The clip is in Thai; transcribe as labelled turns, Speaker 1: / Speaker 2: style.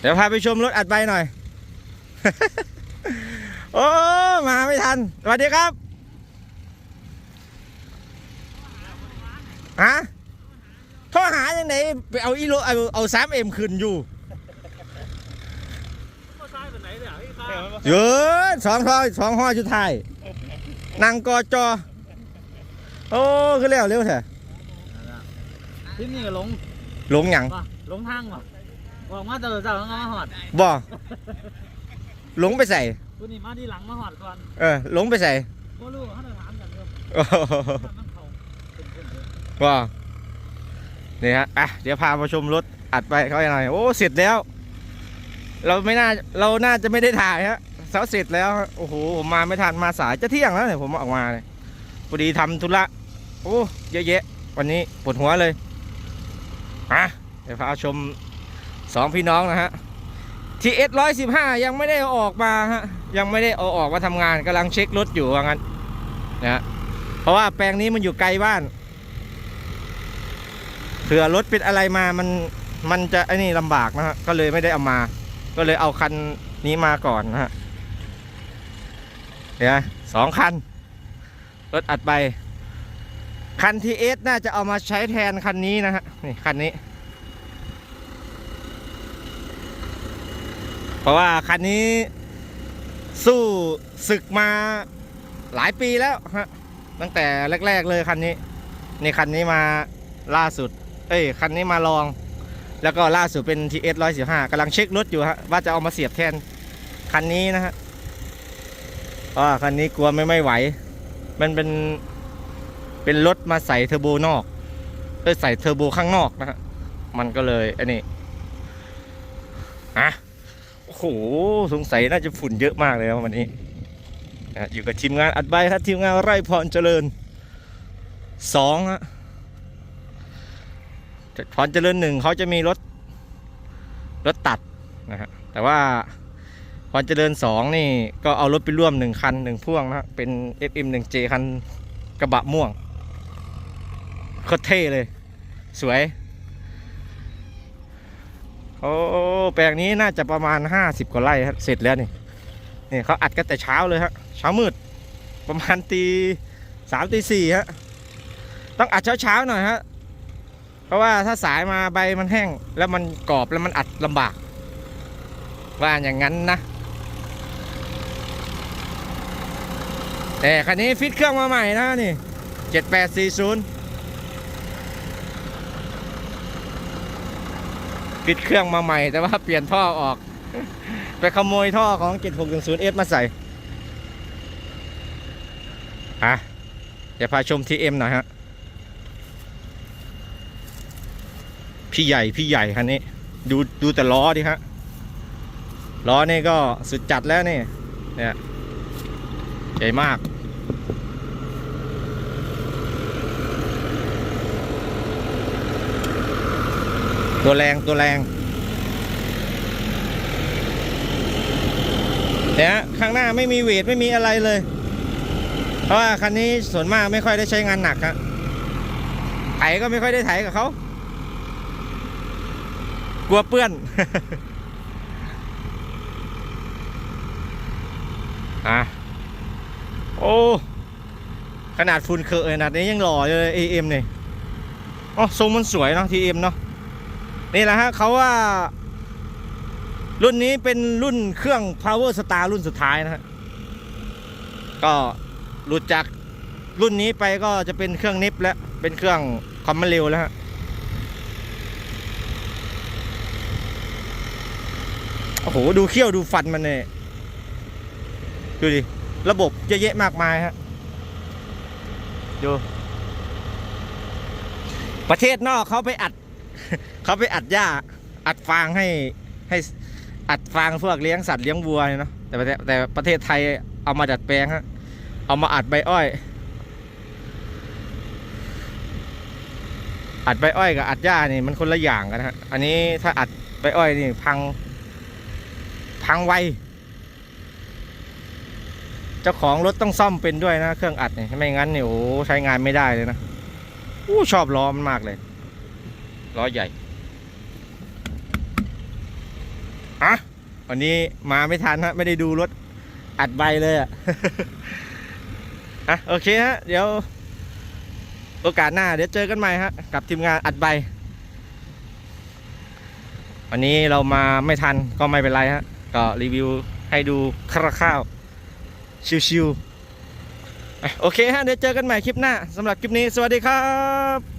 Speaker 1: เดี๋ยวพาไปชมรถอัดใบหน่อย โอ้ มาไม่ทัน สวัสดีครับ ฮะโทรหาอย่างไหนไปเอาอีโลเอาเอาสามเอ็มขึ้นอยู่
Speaker 2: ก็ซ้ายไปไหนเนี่ยพี่ตา
Speaker 1: เยอะสองท่อสองห้อชุดไทายนั่งกอจอ โอ้คือเร็วเร็วแท้
Speaker 2: ที่นี่ก็หลง
Speaker 1: หลงหยัง
Speaker 2: ป่ะหลงทางป่ะ บอกมาเจอเจ้าต้องมาหอด
Speaker 1: บ่หลงไปใส่
Speaker 2: ตัวนี้มาที่หลังมาหอดก่อน
Speaker 1: เออหลงไปใส่
Speaker 2: ก็รู้เขาจะถามกันเรื่อง
Speaker 1: โอ้โห
Speaker 2: มันเขาเป็นคนเดียว
Speaker 1: ว่านี่ฮะอะเดี๋ยวพามาชมรถอัดไปเขาหน่อยโอ้เสร็จแล้ว เราไม่น่าเราน่าจะไม่ได้ถ่ายฮะเสาเสร็จแล้วฮะโอ้โหผมมาไม่ทันมาสายจะเที่ยงแล้วเนี่ยผมออกมาเลยพอดีทำธุระโอ้เยอะแยะวันนี้ปวดหัวเลยอะเดี๋ยวพาชม สองพี่น้องนะฮะทีเอสร้อยสิบห้ายังไม่ได้ออกมาฮะยังไม่ได้เอาออกมาทำงานกำลังเช็ครถอยู่ว่างั้นนะฮะเพราะว่าแปลงนี้มันอยู่ไกลบ้านเผื่อรถเป็นอะไรมามันมันจะไอ้นี่ลำบากนะฮะก็เลยไม่ได้เอามา ก็เลยเอาคันนี้มาก่อนนะฮะเดี๋ยวสองคันรถอัดไป คันทีเอสน่าจะเอามาใช้แทนคันนี้นะฮะนี่คันนี้ เพ ราะว่าคันนี้สู้ศึกมาหลายปีแล้วฮะตั้งแต่แรก ๆเลยคันนี้นี่คันนี้มาล่าสุด เอ้ยคันนี้มาลอง แล้วก็ล่าสุดเป็น TS 115กำลังเช็ครถอยู่ฮะว่าจะเอามาเสียบแทนคันนี้นะฮะเพราะว่าคันนี้กลัวไม่ไม่ไหว มันเป็นเป็นรถมาใส่เทอร์โบนอกเอ้ยใส่เทอร์โบข้างนอกนะฮะมันก็เลยอันนี้อะ โอ้โหสงสัยน่าจะฝุ่นเยอะมากเลยนะวันนี้อยู่กับทีมงานอัดใบครับทีมงานไร่พรเจริญสองฮะพรเจริญหนึ่งเขาจะมีรถรถตัดนะฮะแต่ว่าพรเจริญสองนี่ก็เอารถไปร่วมหนึ่งคันหนึ่งพ่วงนะฮะเป็น FM 1J คันกระบะม่วงโคตรเท่เลย สวย โอ้แปลงนี้น่าจะประมาณ 50 กว่าไร่ครับเสร็จแล้วนี่นี่เขาอัดกันแต่เช้าเลยฮะเช้ามืด ประมาณตีสามตีสี่ฮะต้องอัดเช้าๆหน่อยฮะเพราะว่าถ้าสายมาใบมันแห้ง แล้วมันกรอบแล้วมันอัดลำบาก ว่าอย่างนั้นนะ แต่คันนี้ฟิตเครื่องมาใหม่นะนี่เจ็ดแปดสี่ศูนย์ ฟิตเครื่องมาใหม่แต่ว่าเปลี่ยนท่อออก ไปขโมยท่อของ 7610S มาใส่อะเดี๋ยวพาชม TM หน่อยฮะ พี่ใหญ่พี่ใหญ่คันนี้ ดูดูแต่ล้อดิฮะ ล้อนี่ก็สุดจัดแล้วนี่เนี่ยใหญ่มาก ตัวแรงตัวแรงเนี่ยข้างหน้าไม่มีเวทไม่มีอะไรเลย เพราะว่าคันนี้ส่วนมากไม่ค่อยได้ใช้งานหนักครับไถก็ไม่ค่อยได้ไถกับเขากลัวเปื้อน อะ โอ้ ขนาดฝุ่นเคอะขนาดนี้ยังหล่ออยู่เลย AM เนี่ยอ๋อทรงมันสวยเนาะ TM เนาะ นี่แหละฮะเขาว่า รุ่นนี้เป็นรุ่นเครื่อง Power Star รุ่นสุดท้ายนะฮะก็หลุดจากรุ่นนี้ไปก็จะเป็นเครื่องนิฟแล้ว เป็นเครื่องคอมมันเร็วแล้วฮะโอ้โห ดูเขี้ยวดูฟันมันเนี่ยดูดิ ระบบเยอะแยะมากมายฮะดูประเทศนอกเขาไปอัด เขาไปอัดหญ้า อัดฟางให้ให้อัดฟางพวกเลี้ยงสัตว์เลี้ยงวัวเนาะแต่ประเทศแต่ประเทศไทยเอามาดัดแปลงฮะเอามาอัดใบอ้อย อัดใบอ้อยกับอัดหญ้านี่มันคนละอย่างกันฮะอันนี้ถ้าอัดใบอ้อยนี่พัง พังไวเจ้าของรถต้องซ่อมเป็นด้วยนะ เครื่องอัดเนี่ยไม่งั้นเนี่ยโอ้ใช้งานไม่ได้เลยนะอู้ชอบล้อมันมากเลย ล้อใหญ่อะวันนี้มาไม่ทันฮะ ไม่ได้ดูรถอัดใบเลยอะอะ โอเคฮะ เดี๋ยว โอกาสหน้า เดี๋ยวเจอกันใหม่ฮะ กับทีมงานอัดใบ วันนี้เรามาไม่ทันก็ไม่เป็นไรฮะ ก็รีวิวให้ดูคร่าวๆชิวๆโอเคฮะ เดี๋ยวเจอกันใหม่คลิปหน้าสำหรับคลิปนี้ สวัสดีครับ